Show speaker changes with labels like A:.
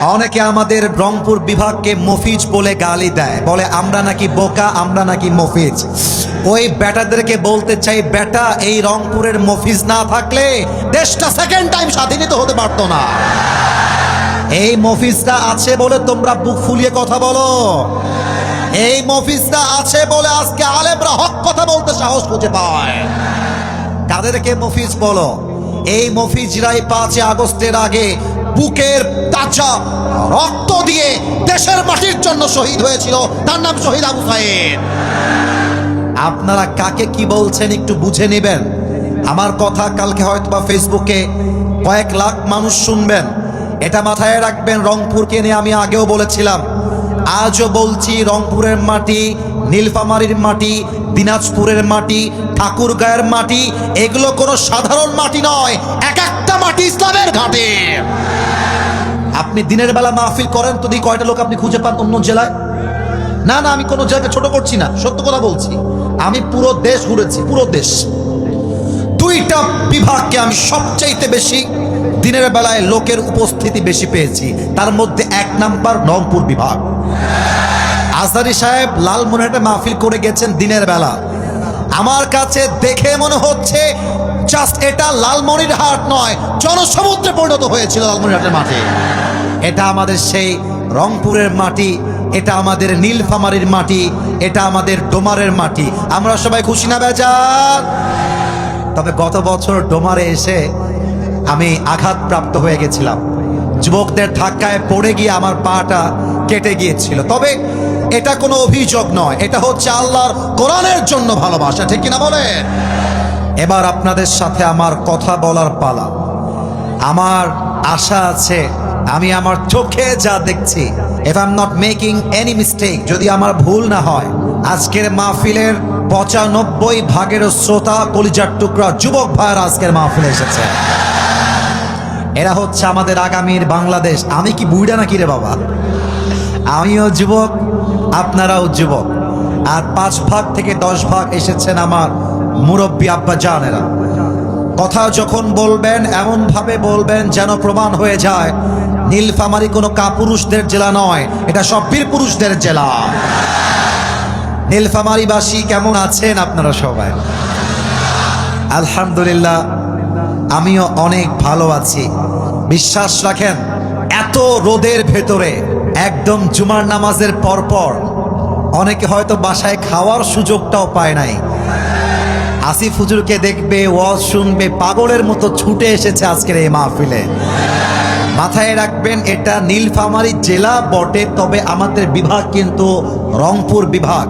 A: অনেকে আমাদের রংপুর বিভাগকে মফিজ বলে গালি দেয়। বলে, আমরা নাকি বোকা, আমরা নাকি মফিজ। ওই ব্যাটাদেরকে বলতে চাই বেটা এই রংপুরের মফিজ না থাকলে দেশটা সেকেন্ড টাইম স্বাধীনিত হতে পারতো না। এই মফিজটা আছে বলে তোমরা বুক ফুলিয়ে কথা বলো। এই মফিজটা আছে বলে আজকে আলেমরা হক কথা বলতে সাহস খুঁজে পায়। কাদেরকে মফিজ বলো? এই মফিজরাই পাঁচই আগস্টের আগে বুকের তাজা রক্ত দিয়ে দেশের মাটির জন্য শহীদ হয়েছিল। তার নাম শহীদ আবু সাইদ। আপনারা কাকে কি বলছেন একটু বুঝে নেবেন। আমার কথা কালকে হয়তো বা ফেসবুকে কয়েক লাখ মানুষ শুনবেন। এটা মাথায় রাখবেন, রংপুরকে নিয়ে আমি আগেও বলেছিলাম। আজও বলছি, রংপুরের মাটি নীলফামারীর মাটি, দিনাজপুরের মাটি, ঠাকুরগাঁয়ের মাটি, এগুলো কোনো সাধারণ মাটি নয়, এক একটা মাটি ইসলামের ঘাটে। আপনি দিনের বেলা মাহফিল করেন, তো দিয়ে কয়টা লোক আপনি খুঁজে পান অন্য জেলায়? না না, আমি কোনো জায়গাকে ছোট করছি না, সত্য কথা বলছি। আমি পুরো দেশ ঘুরেছি, পুরো দেশ। দুইটা বিভাগকে আমি সবচাইতে বেশি দিনের বেলায় লোকের উপস্থিতি বেশি পেয়েছি। তার মধ্যে এক নাম্বার রংপুর বিভাগ। আজহারি সাহেব লালমনিরহাটে মাহফিল করে গেছেন দিনের বেলা। আমার কাছে দেখে মনে হচ্ছে জাস্ট এটা লালমনিরহাট নয়, জনসমুদ্রে পরিণত হয়েছিল লালমনিরহাটের মাঠে এটা আমাদের সেই রংপুরের মাটি, এটা আমাদের নীলফামারির মাটি, এটা আমাদের ডোমারের মাটি। আমরা সবাই খুশি না, বেজার? তবে গত বছর ডোমারে এসে আমি আঘাতপ্রাপ্ত হয়ে গেছিলাম। যুবকদের ধাক্কায় পড়ে গিয়ে আমার পাটা কেটে গিয়েছিল। তবে এটা কোনো অভিযোগ নয়, এটা হচ্ছে আল্লাহর কোরআনের জন্য ভালোবাসা, ঠিক কিনা বলেন এবার আপনাদের সাথে আমার কথা বলার পালা। আমার আশা আছে, আমি আমার চোখে যা দেখছি if I am not making any mistake যদি আমার ভুল না হয়, আজকের মাহফিলের পঁচানব্বই ভাগের শ্রোতা, কলিজার টুকরা যুবক ভাইয়ের আজকের মাহফিলে এসেছে। এরা হচ্ছে আমাদের আগামীর বাংলাদেশ। আমি কি বুইড়া নাকি রে বাবা? আমিও যুবক আপনারাও যুবক, আর পাঁচ ভাগ থেকে দশ ভাগ এসেছেন আমার মুরব্বী আব্বা জানেরা। কথা যখন বলবেন এমন ভাবে বলবেন যেন প্রমাণ হয়ে যায়, নীলফামারি কোনো কাপুরুষদের জেলা নয়, এটা সব বীর পুরুষদের জেলা। নীলফামারিবাসী কেমন আছেন আপনারা সবাই? আলহামদুলিল্লাহ, আমিও অনেক ভালো আছি। বিশ্বাস রাখেন, এত রোদের ভেতরে একদম জুমার নামাজের পরপর। অনেকে হয়তো বাসায় খাওয়ার সুযোগটাও পায় নাই। আসিফ হুজুরকে দেখবে, ওয়াজ শুনবে, পাগলের মতো ছুটে এসেছে আজকের এই মাহফিলে। মাথায় রাখবেন, এটা নীলফামারী জেলা বটে, তবে আমাদের বিভাগ কিন্তু রংপুর বিভাগ।